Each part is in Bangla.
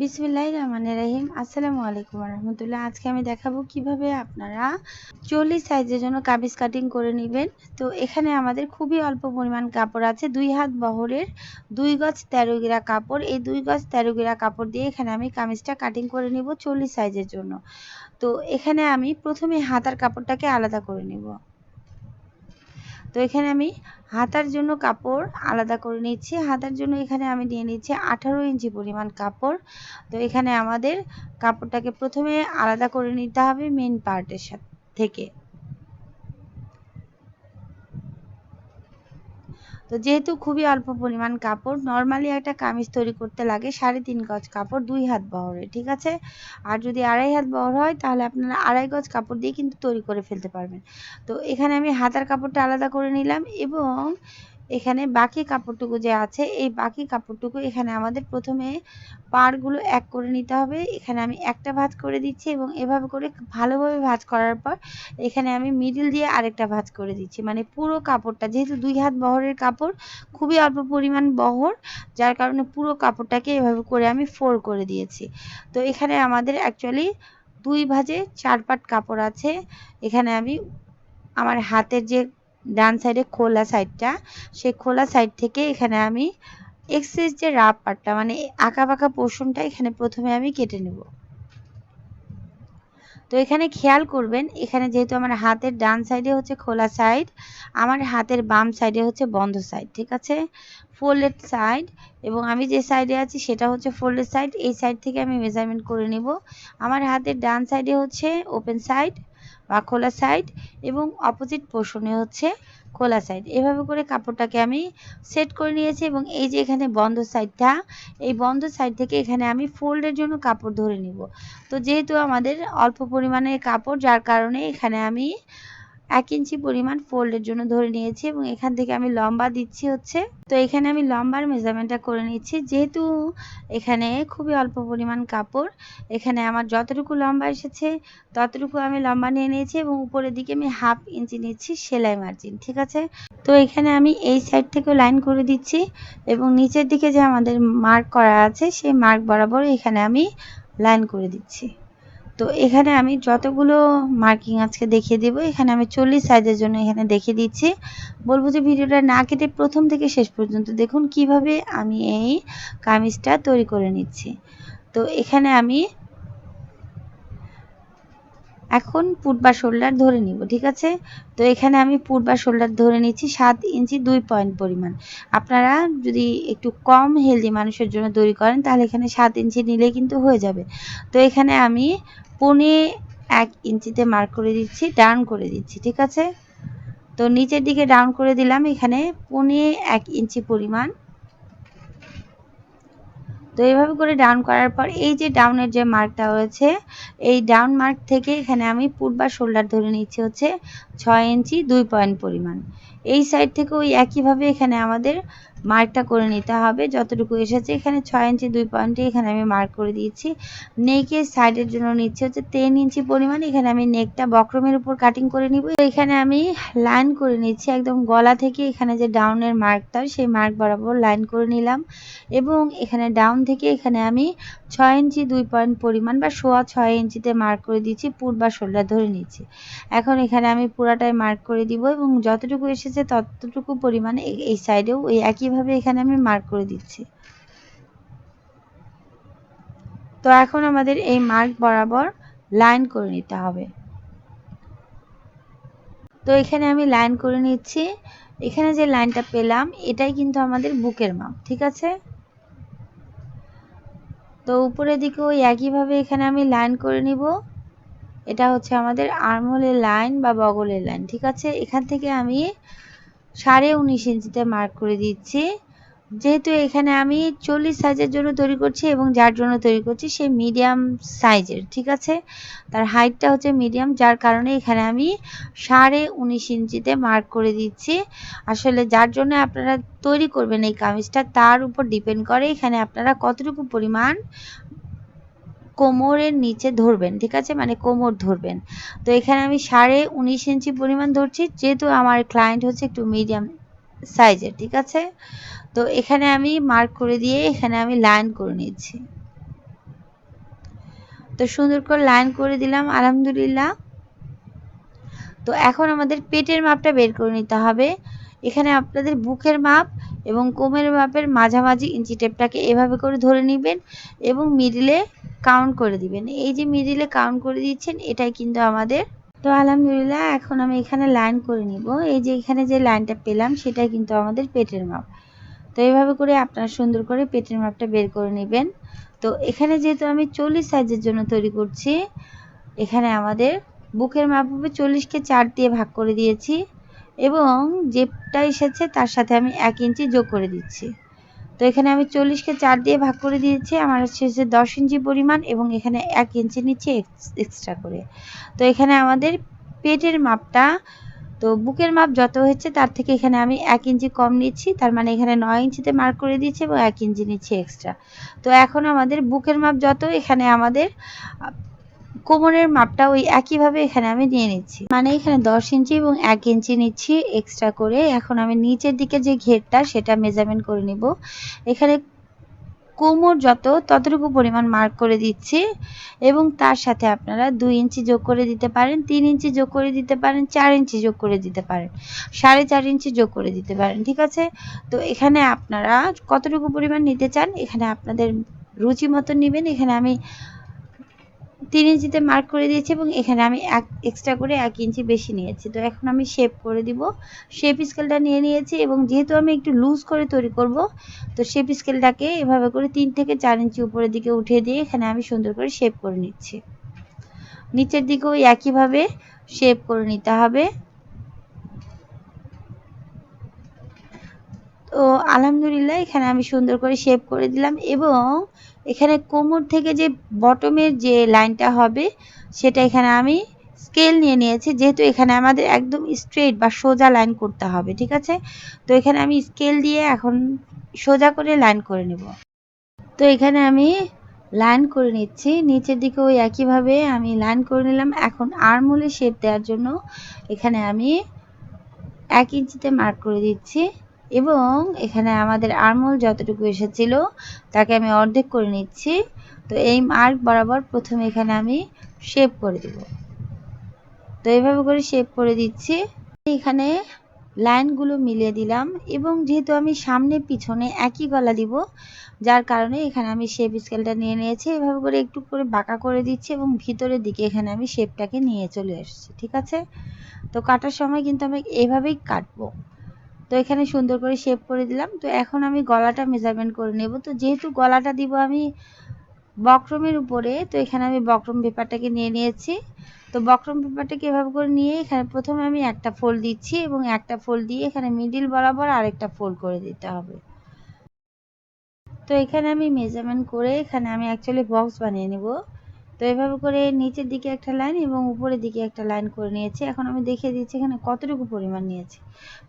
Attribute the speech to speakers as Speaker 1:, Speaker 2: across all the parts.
Speaker 1: বিসমিল্লাহ রহমান রহিম। আসসালামু আলাইকুম রহমতুল্লাহ। আজকে আমি দেখাবো কীভাবে আপনারা চল্লিশ সাইজের জন্য কাবিজ কাটিং করে নেবেন। তো এখানে আমাদের খুবই অল্প পরিমাণ কাপড় আছে। দুই হাত বহরের দুই গজ তেরো গিরা কাপড়। এই দুই গজ তেরো গিরা কাপড় দিয়ে এখানে আমি কামিজটা কাটিং করে নিব চল্লিশ সাইজের জন্য। তো এখানে আমি প্রথমে হাতার কাপড়টাকে আলাদা করে নিব। তো এখানে আমি হাতার জন্য কাপড় আলাদা করে নিচ্ছি। হাতার জন্য এখানে আমি নিয়ে নিচ্ছি আঠারো ইঞ্চি পরিমাণ কাপড়। তো এখানে আমাদের কাপড়টাকে প্রথমে আলাদা করে নিতে হবে মেন পার্টের সাথে থেকে। তো যেহেতু খুবই অল্প পরিমাণ কাপড় নর্মালি একটা কামিজ তৈরি করতে লাগে সাড়ে তিন গজ কাপড়, দুই হাত বহরে, ঠিক আছে? আর যদি আড়াই হাত বহর হয়, তাহলে আপনারা আড়াই গজ কাপড় দিয়ে কিন্তু তৈরি করে ফেলতে পারবেন। তো এখানে আমি হাতার কাপড়টা আলাদা করে নিলাম এবং এখানে বাকি কাপড়টুকু যে আছে, এই বাকি কাপড়টুকু এখানে আমাদের প্রথমে পাড়গুলো এক করে নিতে হবে। এখানে আমি একটা ভাঁজ করে দিচ্ছি এবং এভাবে করে ভালোভাবে ভাঁজ করার পর এখানে আমি মিডিল দিয়ে আরেকটা ভাঁজ করে দিচ্ছি। মানে পুরো কাপড়টা, যেহেতু দুই হাত বহরের কাপড়, খুবই অল্প পরিমাণ বহর, যার কারণে পুরো কাপড়টাকে এভাবে করে আমি ফোর করে দিয়েছি। তো এখানে আমাদের অ্যাকচুয়ালি দুই ভাঁজে চার পাট কাপড় আছে। এখানে আমি আমার হাতের যে ডান সাইডে খোলা সাইডটা, সেই খোলা সাইড থেকে এখানে আমি এক্সেস যে রাফ পাটটা মানে আঁকা বাঁকা পোর্শনটা এখানে প্রথমে আমি কেটে নেব। তো এখানে খেয়াল করবেন, এখানে যেহেতু আমার হাতের ডান সাইডে হচ্ছে খোলা সাইড, আমার হাতের বাম সাইডে হচ্ছে বন্ধ সাইড, ঠিক আছে? ফোল্ডেড সাইড এবং আমি যে সাইডে আছি সেটা হচ্ছে ফোল্ডেড সাইড এই সাইড থেকে আমি মেজারমেন্ট করে নিব। আমার হাতের ডান সাইডে হচ্ছে ওপেন সাইড বা খোলা সাইড এবং অপোজিট পোর্শনে হচ্ছে খোলা সাইড এভাবে করে কাপড়টাকে আমি সেট করে নিয়েছি এবং এই যে এখানে বন্ধ সাইডটা, এই বন্ধ সাইড থেকে এখানে আমি ফোল্ডের জন্য কাপড় ধরে নিব। তো যেহেতু আমাদের অল্প পরিমাণে কাপড়, যার কারণে এখানে আমি এক ইঞ্চি পরিমাণ ফোল্ডের জন্য ধরে নিয়েছি এবং এখান থেকে আমি লম্বা দিচ্ছি হচ্ছে। তো এখানে আমি লম্বার মেজারমেন্টটা করে নিচ্ছি। যেহেতু এখানে খুবই অল্প পরিমাণ কাপড়, এখানে আমার যতটুকু লম্বা এসেছে ততটুকু আমি লম্বা নিয়ে নিয়েছি এবং উপরের দিকে আমি হাফ ইঞ্চি নিচ্ছি সেলাই মার্জিন, ঠিক আছে? তো এখানে আমি এই সাইড থেকেও লাইন করে দিচ্ছি এবং নিচের দিকে যে আমাদের মার্ক করা আছে সেই মার্ক বরাবর এখানে আমি লাইন করে দিচ্ছি। তো এখানে আমি যতগুলো মার্কিং আজকে দেখিয়ে দেবো, এখানে আমি চল্লিশ সাইজের জন্য এখানে দেখিয়ে দিচ্ছি। বলব যে ভিডিওটা না কেটে প্রথম থেকে শেষ পর্যন্ত দেখুন কীভাবে আমি এই কামিজটা তৈরি করে নিচ্ছি। তো এখানে আমি এখন পুট বা শোল্ডার ধরে নিব, ঠিক আছে? তো এখানে আমি পুট বা শোল্ডার ধরে নিচ্ছি সাত ইঞ্চি দুই পয়েন্ট পরিমাণ। আপনারা যদি একটু কম হেলদি মানুষের জন্য তৈরি করেন, তাহলে এখানে সাত ইঞ্চি নিলে কিন্তু হয়ে যাবে। তো এখানে আমি পনে এক ইঞ্চিতে মার্ক করে দিচ্ছি, ডাউন করে দিচ্ছি, ঠিক আছে? তো নিচের দিকে ডাউন করে দিলাম, এখানে পনে এক ইঞ্চি পরিমাণ তো এইভাবে করে ডাউন করার পর এই যে ডাউনের যে মার্কটা হয়েছে, এই ডাউন মার্ক থেকে এখানে আমি পুট বা শোল্ডার ধরে নিচ্ছি হচ্ছে ছয় ইঞ্চি দুই পয়েন্ট পরিমাণ। এই সাইড থেকে ওই একইভাবে এখানে আমাদের মার্কটা করে নিতে হবে। যতটুকু এসেছে এখানে ছয় ইঞ্চি দুই পয়েন্টে এখানে আমি মার্ক করে দিয়েছি। নেকের সাইডের জন্য নিচ্ছি হচ্ছে টেন ইঞ্চি পরিমাণ। এখানে আমি নেকটা বক্রমের উপর কাটিং করে নিব। এখানে আমি লাইন করে নিচ্ছি। একদম গলা থেকে এখানে যে ডাউনের মার্কটা সেই মার্ক বরাবর লাইন করে নিলাম। এবং এখানে ডাউন থেকে এখানে আমি ছয় ইঞ্চি দুই পয়েন্ট পরিমাণ বা সোয়া ছয় ইঞ্চিতে মার্ক করে দিচ্ছি বা শোল্ডার ধরে নিচ্ছি। এখন এখানে আমি পুরাটাই মার্ক করে দিব এবং যতটুকু এসেছে ততটুকু পরিমাণে এই সাইডেও ওই একইভাবে এখানে আমি মার্ক করে দিচ্ছি। তো এখন আমাদের এই মার্ক বরাবর লাইন করে নিতে হবে। তো এখানে আমি লাইন করে নিচ্ছি। এখানে যে লাইনটা পেলাম, এটাই কিন্তু আমাদের বুকের মাপ ঠিক আছে? তো উপরের দিকে ওই একইভাবে এখানে আমি লাইন করে নিব। এটা হচ্ছে আমাদের আর্মহোলের লাইন বা বগলের লাইন ঠিক আছে? এখান থেকে আমি সাড়ে উনিশ ইঞ্চিতে মার্ক করে দিচ্ছি। যেহেতু এখানে আমি চল্লিশ সাইজের জন্য তৈরি করছি এবং যার জন্য তৈরি করছি সে মিডিয়াম সাইজের ঠিক আছে? তার হাইটটা হচ্ছে মিডিয়াম যার কারণে এখানে আমি সাড়ে উনিশ ইঞ্চিতে মার্ক করে দিচ্ছি। আসলে যার জন্য আপনারা তৈরি করবেন এই কামিজটা, তার উপর ডিপেন্ড করে এখানে আপনারা কতটুকু পরিমাণ কোমরের নিচে ধরবেন, ঠিক আছে? মানে কোমর ধরবেন। তো এখানে আমি সাড়ে উনিশ ইঞ্চি পরিমাণ ধরছি, যেহেতু আমার ক্লায়েন্ট হচ্ছে একটু মিডিয়াম সাইজের ঠিক আছে? তো এখানে আমি মার্ক করে দিয়ে এখানে আমি লাইন করে নিচ্ছি। তো সুন্দর করে লাইন করে দিলাম, আলহামদুলিল্লাহ। তো এখন আমাদের পেটের মাপটা বের করে নিতে হবে। এখানে আপনাদের বুকের মাপ এবং কোমের মাপের মাঝামাঝি ইঞ্চি টেপটাকে এভাবে করে ধরে নেবেন এবং মিডিলে কাউন্ট করে দিবেন। এই যে মিডিলে কাউন্ট করে দিচ্ছেন, এটাই কিন্তু আমাদের। তো আলহামদুলিল্লাহ, এখন আমি এখানে লাইন করে নিব। এই যে এখানে যে লাইনটা পেলাম, সেটাই কিন্তু আমাদের পেটের মাপ। তো এইভাবে করে আপনারা সুন্দর করে পেটের মাপটা বের করে নেবেন। তো এখানে যেহেতু আমি চল্লিশ সাইজের জন্য তৈরি করছি, এখানে আমাদের বুকের মাপ হবে চল্লিশকে চার দিয়ে ভাগ করে দিয়েছি। এবং যেটা এসেছে, তার সাথে আমি এক ইঞ্চি যোগ করে দিচ্ছি। তো এখানে আমি চল্লিশকে চার দিয়ে ভাগ করে দিয়েছি, আমার হচ্ছে দশ ইঞ্চি পরিমাণ এবং এখানে এক ইঞ্চি নিচ্ছে এক্সট্রা করে। তো এখানে আমাদের পেটের মাপটা, তো বুকের মাপ যত হয়েছে তার থেকে এখানে আমি এক ইঞ্চি কম নিচ্ছি, তার মানে এখানে নয় ইঞ্চিতে মার্ক করে দিচ্ছি এবং এক ইঞ্চি নিচ্ছি এক্সট্রা তো এখন আমাদের বুকের মাপ যত, এখানে আমাদের কোমরের মাপটা ওই একইভাবে এখানে আমি নিয়ে নিচ্ছি। মানে এখানে দশ ইঞ্চি এবং এক ইঞ্চি নিচ্ছি এক্সট্রা করে। এখন আমি নিচের দিকে যে ঘেরটা, সেটা মেজারমেন্ট করে নিব। এখানে কোমর যত, ততটুকু পরিমাণ মার্ক করে দিচ্ছি। এবং তার সাথে আপনারা দুই ইঞ্চি যোগ করে দিতে পারেন, তিন ইঞ্চি যোগ করে দিতে পারেন, চার ইঞ্চি যোগ করে দিতে পারেন। সাড়ে চার ইঞ্চি যোগ করে দিতে পারেন, ঠিক আছে? তো এখানে আপনারা কতটুকু পরিমাণ নিতে চান, এখানে আপনাদের রুচি মতো নেবেন। এখানে আমি তিন ইঞ্চিতে মার্ক করে দিয়েছি এবং এখানে আমি এক এক্সট্রা করে এক ইঞ্চি বেশি নিয়েছি। তো এখন আমি শেপ করে দিব। শেপ স্কেলটা নিয়ে নিয়েছি এবং যেহেতু আমি একটু লুজ করে তৈরি করব, তো শেপ স্কেলটাকে এভাবে করে তিন থেকে চার ইঞ্চি উপরের দিকে উঠিয়ে দিয়ে এখানে আমি সুন্দর করে শেপ করে নিচ্ছি। নিচের দিকেও একইভাবে শেপ করে নিতে হবে। তো আলহামদুলিল্লাহ এখানে আমি সুন্দর করে শেপ করে দিলাম এবং এখানে কোমর থেকে যে বটমের যে লাইনটা হবে, সেটা এখানে আমি স্কেল নিয়ে নিয়েছি। যেহেতু এখানে আমাদের একদম স্ট্রেট বা সোজা লাইন করতে হবে, ঠিক আছে? তো এখানে আমি স্কেল দিয়ে এখন সোজা করে লাইন করে নেব। তো এখানে আমি লাইন করে নিচ্ছি। নিচের দিকে ওই একইভাবে আমি লাইন করে নিলাম। এখন আরমোলে শেপ দেওয়ার জন্য এখানে আমি এক ইঞ্চিতে মার্ক করে দিচ্ছি। এবং এখানে আমাদের আরমোল যতটুকু এসেছিল, তাকে আমি অর্ধেক করে নিচ্ছি। তো এই মার্ক বরাবর প্রথমে এখানে আমি শেপ করে দেব। তো এইভাবে করে শেপ করে দিচ্ছি। এখানে লাইনগুলো মিলিয়ে দিলাম এবং যেহেতু আমি সামনে পিছনে একই গলা দিব, যার কারণে এখানে আমি শেপ স্কেলটা নিয়ে নিয়েছি। এভাবে করে একটু করে বাঁকা করে দিচ্ছি এবং ভিতরের দিকে এখানে আমি শেপটাকে নিয়ে চলে এসেছি, ঠিক আছে? তো কাটার সময় কিন্তু আমি এভাবেই কাটবো। তো এখানে সুন্দর করে শেপ করে দিলাম। তো এখন আমি গলাটা মেজারমেন্ট করে নেব। তো যেহেতু গলাটা দিব আমি বক্রমের উপরে, তো এখানে আমি বক্রম পেপারটাকে নিয়ে নিয়েছি। তো বক্রম পেপারটাকে এভাবে করে নিয়ে এখানে প্রথমে আমি একটা ফোল্ড দিচ্ছি এবং একটা ফোল্ড দিয়ে এখানে মিডিল বরাবর আরেকটা ফোল্ড করে দিতে হবে। তো এখানে আমি মেজারমেন্ট করে এখানে আমি অ্যাকচুয়ালি বক্স বানিয়ে নেব। তো এভাবে করে নিচের দিকে একটা লাইন এবং উপরের দিকে একটা লাইন করে নিয়েছি। এখন আমি দেখিয়ে দিচ্ছি এখানে কতটুকু পরিমাণ নিয়েছি।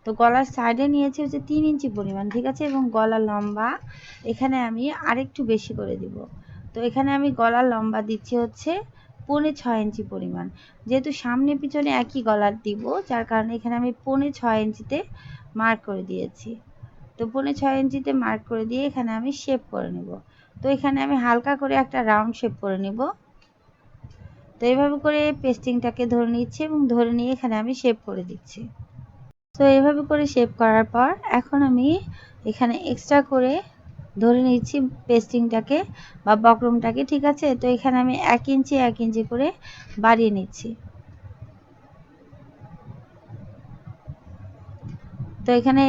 Speaker 1: তো গলার সাইডে নিয়েছি হচ্ছে তিন ইঞ্চি পরিমাণ, ঠিক আছে? এবং গলা লম্বা এখানে আমি আরেকটু বেশি করে দিব। তো এখানে আমি গলার লম্বা দিচ্ছি হচ্ছে পৌনে ছয় ইঞ্চি পরিমাণ। যেহেতু সামনে পিছনে একই গলার দিব, যার কারণে এখানে আমি পৌনে ছয় ইঞ্চিতে মার্ক করে দিয়েছি। তো পৌনে ছয় ইঞ্চিতে মার্ক করে দিয়ে এখানে আমি শেপ করে নেব। তো এখানে আমি হালকা করে একটা রাউন্ড শেপ করে নেব। তো এইভাবে করে পেস্টিংটাকে ধরে নিচ্ছি এবং ধরে নিয়ে এখানে আমি শেপ করে দিচ্ছি। তো এইভাবে করে শেপ করার পর এখন আমি এখানে এক্সট্রা করে ধরে নিচ্ছি পেস্টিংটাকে বা বক্রমটাকে, ঠিক আছে? তো এখানে আমি এক ইঞ্চি এক ইঞ্চি করে বাড়িয়ে নিচ্ছি। তো এখানে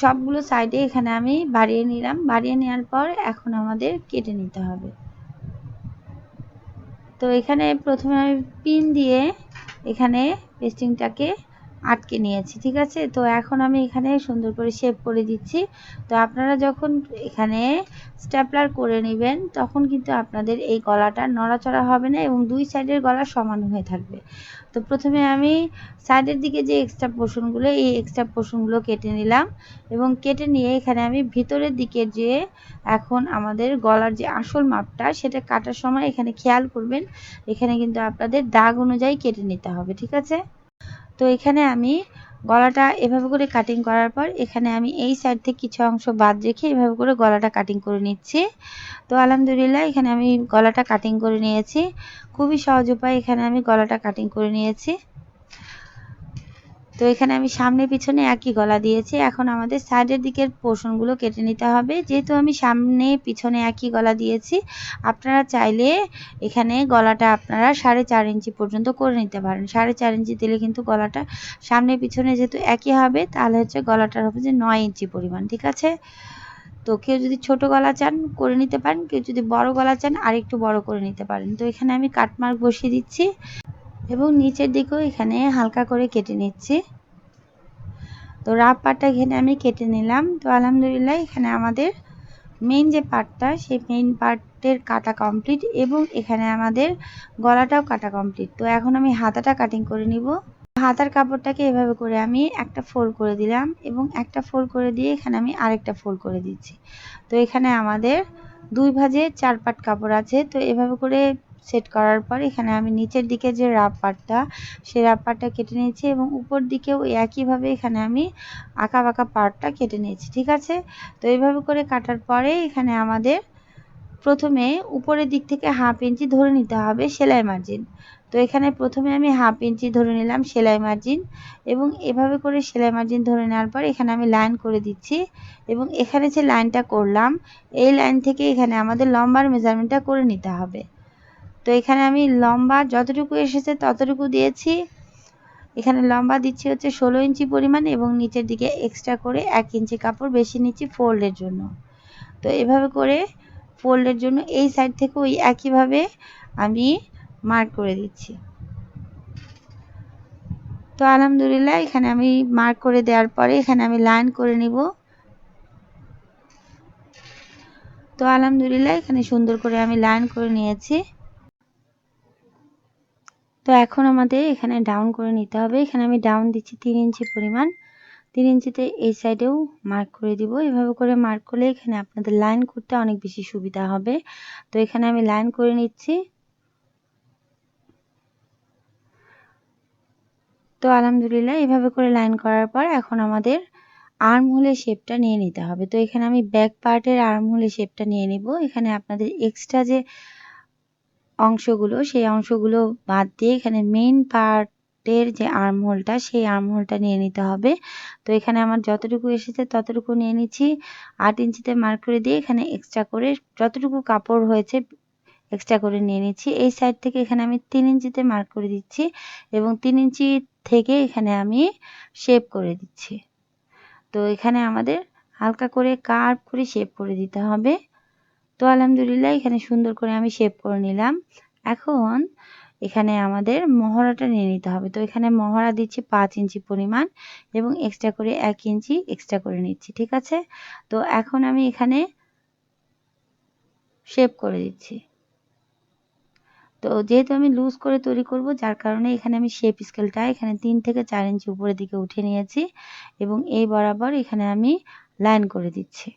Speaker 1: সবগুলো সাইডে এখানে আমি বাড়িয়ে নিলাম। বাড়িয়ে নেওয়ার পর এখন আমাদের কেটে নিতে হবে। তো এখানে প্রথমে আমি পিন দিয়ে এখানে পেস্টিংটাকে আটকে নিয়েছি, ঠিক আছে? তো এখন আমি এখানে সুন্দর করে শেপ করে দিচ্ছি। তো আপনারা যখন এখানে স্ট্যাপলার করে নেবেন, তখন কিন্তু আপনাদের এই গলাটা নড়াচড়া হবে না এবং দুই সাইডের গলা সমান হয়ে থাকবে। তো প্রথমে আমি সাইডের দিকে যে এক্সট্রা পোর্শনগুলো এই এক্সট্রা পোর্শনগুলো কেটে নিলাম এবং কেটে নিয়ে এখানে আমি ভিতরের দিকে যে এখন আমাদের গলার যে আসল মাপটা, সেটা কাটার সময় এখানে খেয়াল করবেন। এখানে কিন্তু আপনাদের দাগ অনুযায়ী কেটে নিতে হবে, ঠিক আছে? তো এখানে আমি গলাটা এভাবে করে কাটিং করার পর এখানে আমি এই সাইড থেকে কিছু অংশ বাদ রেখে এভাবে করে গলাটা কাটিং করে নিচ্ছি। তো আলহামদুলিল্লাহ এখানে আমি গলাটা কাটিং করে নিয়েছি। খুবই সহজ উপায় এখানে আমি গলাটা কাটিং করে নিয়েছি। তো এখানে আমি সামনে পিছনে একই গলা দিয়েছি। এখন আমাদের সাইডের দিকের পোর্শনগুলো কেটে নিতে হবে। যেহেতু আমি সামনে পিছনে একই গলা দিয়েছি, আপনারা চাইলে এখানে গলাটা আপনারা সাড়ে চার ইঞ্চি পর্যন্ত করে নিতে পারেন। সাড়ে চার ইঞ্চি দিলে কিন্তু গলাটা সামনে পিছনে যেহেতু একই হবে, তাহলে হচ্ছে গলাটার হবে যে নয় ইঞ্চি পরিমাণ, ঠিক আছে? তো কেউ যদি ছোট গলা চান, করে নিতে পারেন। কেউ যদি বড় গলা চান আর একটু বড় করে নিতে পারেন। তো এখানে আমি কাটমার্ক বসিয়ে দিচ্ছি। এবং নিচের দিকেও এখানে হালকা করে কেটে নিচ্ছি। তো রাফ পাটটা এখানে আমি কেটে নিলাম। তো আলহামদুলিল্লাহ এখানে আমাদের মেইন যে পার্টটা সেই মেইন পার্টের কাটা কমপ্লিট এবং এখানে আমাদের গলাটাও কাটা কমপ্লিট তো এখন আমি হাতাটা কাটিং করে নিব। হাতার কাপড়টাকে এভাবে করে আমি একটা ফোল্ড করে দিলাম এবং একটা ফোল্ড করে দিয়ে এখানে আমি আরেকটা ফোল্ড করে দিচ্ছি। তো এখানে আমাদের দুই ভাজে চার পাট কাপড় আছে। তো এভাবে করে সেট করার পর এখানে আমি নিচের দিকে যে রাপ পাটটা সেই রাপ পাটটা কেটে নিয়েছি এবং উপর দিকেও একইভাবে এখানে আমি আঁকা বাঁকা পার্টটা কেটে নিয়েছি, ঠিক আছে? তো এইভাবে করে কাটার পরে এখানে আমাদের প্রথমে উপরের দিক থেকে হাফ ইঞ্চি ধরে নিতে হবে সেলাই মার্জিন তো এখানে প্রথমে আমি হাফ ইঞ্চি ধরে নিলাম সেলাই মার্জিন এবং এভাবে করে সেলাই মার্জিন ধরে নেওয়ার পর এখানে আমি লাইন করে দিচ্ছি এবং এখানে যে লাইনটা করলাম, এই লাইন থেকে এখানে আমাদের লম্বার মেজারমেন্টটা করে নিতে হবে। তো এখানে আমি লম্বা যতটুকু এসেছে ততটুকু দিয়েছি। এখানে লম্বা দিচ্ছি হচ্ছে ষোলো ইঞ্চি পরিমাণ এবং নিচের দিকে এক্সট্রা করে এক ইঞ্চি কাপড় বেশি নিচ্ছি ফোল্ডের জন্য। তো এভাবে করে ফোল্ডের জন্য এই সাইড থেকে ওই একইভাবে আমি মার্ক করে দিচ্ছি। তো আলহামদুলিল্লাহ, এখানে আমি মার্ক করে দেওয়ার পরে এখানে আমি লাইন করে নিব। তো আলহামদুলিল্লাহ, এখানে সুন্দর করে আমি লাইন করে নিয়েছি। তো এখন আমাদের এখানে ডাউন করে নিতে হবে। এখানে আমি ডাউন দিচ্ছি তিন ইঞ্চি পরিমাণ। তিন ইঞ্চিতে এই সাইডেও মার্ক করে দিব। এভাবে করে মার্ক করলে এখানে আপনাদের লাইন করতে অনেক বেশি সুবিধা হবে। তো এখানে আমি লাইন করে নিচ্ছি। তো আলহামদুলিল্লাহ, এভাবে করে লাইন করার পর এখন আমাদের আর্ম হোলের শেপটা নিয়ে নিতে হবে। তো এখানে আমি ব্যাক পার্টের আর্ম হোলের শেপটা নিয়ে নিব। এখানে আপনাদের এক্সট্রা যে অংশগুলো, সেই অংশগুলো বাদ দিয়ে এখানে মেইন পার্টের যে আর্ম হোলটা সেই আর্ম হোলটা নিয়ে নিতে হবে। তো এখানে আমার যতটুকু এসেছে ততটুকু নিয়ে নিচ্ছি। আট ইঞ্চিতে মার্ক করে দিয়ে এখানে এক্সট্রা করে যতটুকু কাপড় হয়েছে এক্সট্রা করে নিয়ে নিচ্ছি। এই সাইড থেকে এখানে আমি তিন ইঞ্চিতে মার্ক করে দিচ্ছি এবং তিন ইঞ্চি থেকে এখানে আমি শেপ করে দিচ্ছি। তো এখানে আমাদের হালকা করে কার্ভ করে শেপ করে দিতে হবে। তো আলহামদুলিল্লাহ, এখানে সুন্দর করে আমি শেপ করে নিলাম। এখন এখানে আমাদের মহড়াটা নিয়ে নিতে হবে। তো এখানে মহড়া দিচ্ছি পাঁচ ইঞ্চি পরিমাণ এবং এক্সট্রা করে এক ইঞ্চি এক্সট্রা করে নিচ্ছি, ঠিক আছে? তো এখন আমি এখানে শেপ করে দিচ্ছি। তো যেহেতু আমি লুজ করে তৈরি করব, যার কারণে এখানে আমি শেপ স্কেলটা এখানে তিন থেকে চার ইঞ্চি উপরের দিকে উঠে নিয়েছি এবং এই বরাবর এখানে আমি লাইন করে দিচ্ছি।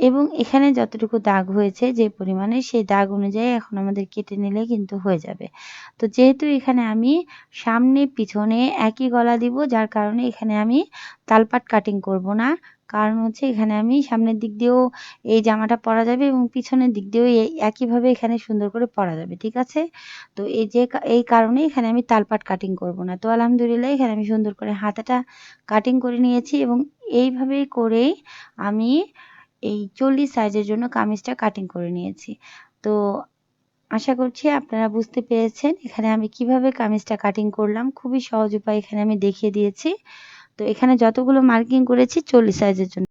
Speaker 1: এবং এখানে যতটুকু দাগ হয়েছে যে পরিমাণে, সেই দাগ অনুযায়ী এখন আমাদের কেটে নিলে কিন্তু হয়ে যাবে। তো যেহেতু এখানে আমি সামনে পিছনে একই গলা দিব, যার কারণে এখানে আমি তালপাট কাটিং করব না। কারণ হচ্ছে এখানে আমি সামনের দিক দিয়েও এই জামাটা পরা যাবে এবং পিছনের দিক দিয়েও একইভাবে এখানে সুন্দর করে পরা যাবে, ঠিক আছে? তো এই যে এই কারণে এখানে আমি তালপাট কাটিং করব না। তো আলহামদুলিল্লাহ এখানে আমি সুন্দর করে হাতাটা কাটিং করে নিয়েছি এবং এইভাবেই করেই আমি এই চল্লিশ সাইজের জন্য কামিজটা কাটিং করে নিয়েছি। তো আশা করছি আপনারা বুঝতে পেরেছেন এখানে আমি কীভাবে কামিজটা কাটিং করলাম। খুবই সহজ উপায় এখানে আমি দেখিয়ে দিয়েছি। তো এখানে যতগুলো মার্কিং করেছি চল্লিশ সাইজের জন্য।